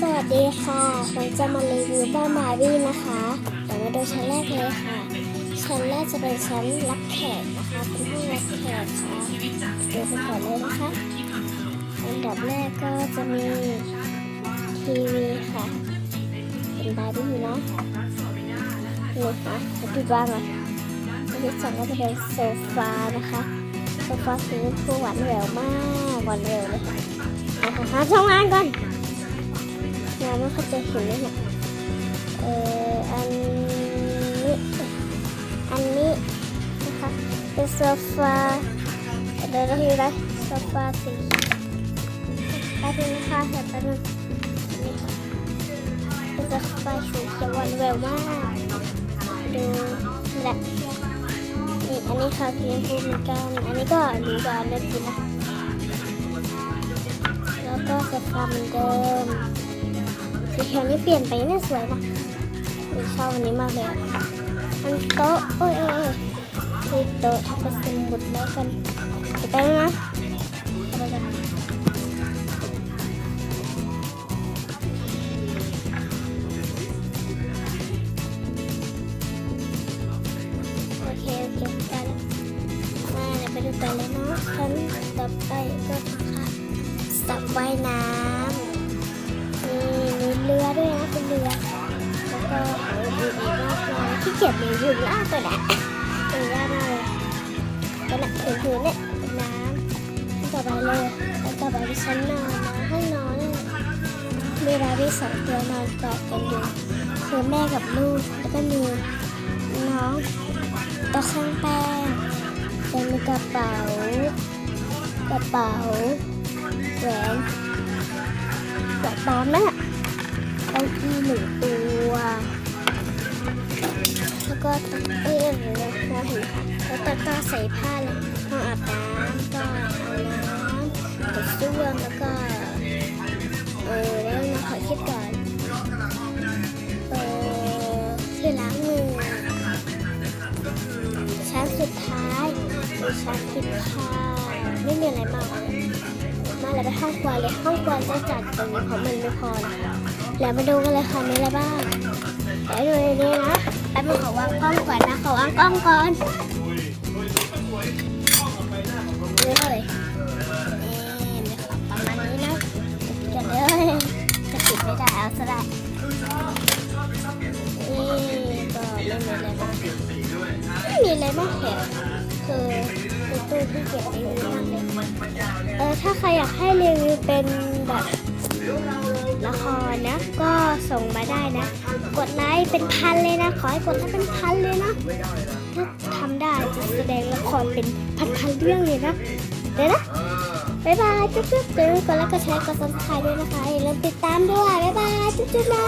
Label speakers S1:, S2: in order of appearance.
S1: สวัสดีค่ะผมจะมารีวิวบ้านมาวี่นะคะ เดี๋ยวมาดูชั้นแรกเลยค่ะ ชั้นแรกจะเป็นชั้นรับแขกนะคะ เป็นห้องรับแขกค่ะดูไปก่อนเลยนะคะอันดับแรกก็จะมีทีวีค่ะ เป็นบาร์บี้เนาะนี่ค่ะจะปิดบ้างอะอันที่สองก็จะเป็นโซฟานะคะโซฟาสีชมพูหวานแหววมากหวานแหววเลยค่ะหาช่องงานก่อน ไม่เข้าใจเห็นไหมเนี่ยเอออันนี้อันนี้นะคะเป็นโซฟาเดี๋ยวเราดูนะโซฟาสีแป๊บนึงนะคะเดี๋ยวแป๊บนึงนี่ค่ะเป็นโซฟาสีเขียววานแววมากดูและนี่อันนี้ค่ะสีชมพูเหมือนกัน อันนี้ก็หรูกว่าเล็กดีนะแล้วก็โซฟาเหมือนเดิม สีเขียวนี่เปลี่ยนไปเนี่ยสวยนะผมชอบอันนี้มากเลยอันโต๊ะโอ้ยโอ้ยโอ้ยคือโต๊ะทำเป็นสมุดแล้วกันเดี๋ยวไปแล้วนะไปแล้วกันโอเคโอเคได้แล้วมาเดี๋ยวไปดูกันเลยนาะชั้นต่อไปก็ค่ะสระว่ายน้ำ เลยขี้เกียจรีวิวล่ากตัวและเป็นยากมากเลยตัวละถือถือเนี่ยเป็นน้ำต่อไปเลยต่อไปเป็นชั้นนอนนะห้องนอนเนี่ยมีราวีสองตัวนอนกอดกันอยู่คือแม่กับลูกแล้วก็มีน้องตัวข้างแป้งจะมีกระเป๋ากระเป๋าแหวนแบบตอนนั้นอะเก้าอี้หนึ่งตัว แล้วก็ตะเอ้ยหรือเห็นค่ะแล้วตะก้าใส่ผ้าเลยห้ออาบน้ำก็เอาน้ำกระส้วมแล้วก็เออแล้วนะขอคิดก่อนเออที่ล้างมือชั้นสุดท้ายคือชั้นกินข้าวไม่มีอะไรมากเลยมาแล้วไปห้องครัวเลยห้องครัวจะจัดตรงนี้เพราะมันไม่พอนะคะแล้วมาดูกันเลยค่ะมีอะไรบ้างเดี๋ยวดูในนี้นะางกล้องก่อนนะขอวางกล้องก่อนเลยนี่มีของประมาณนี้นะกันเลยจะปิดไม่ได้เอาซะได้นี่ก็ไม่มีอะไรมากไม่มีอะไรมากแค่คือตู้ที่เก็บรีวิวมากเลยเออถ้าใครอยากให้รีวิวเป็นแบบ นะ ก็ส่งมาได้นะ กดไลค์เป็นพันเลยนะ ขอให้กดไลค์เป็นพันเลยนะถ้าทำได้จะแสดงละครเป็นพันๆเรื่องเลยนะเดี๋ยวนะบ๊ายบายจุ๊บจุ๊บอยวกดไลค์กดแชร์กดซับสไครต์ด้วยนะคะอย่าลืมติดตามด้วยบ๊ายบายจุ๊บๆนะ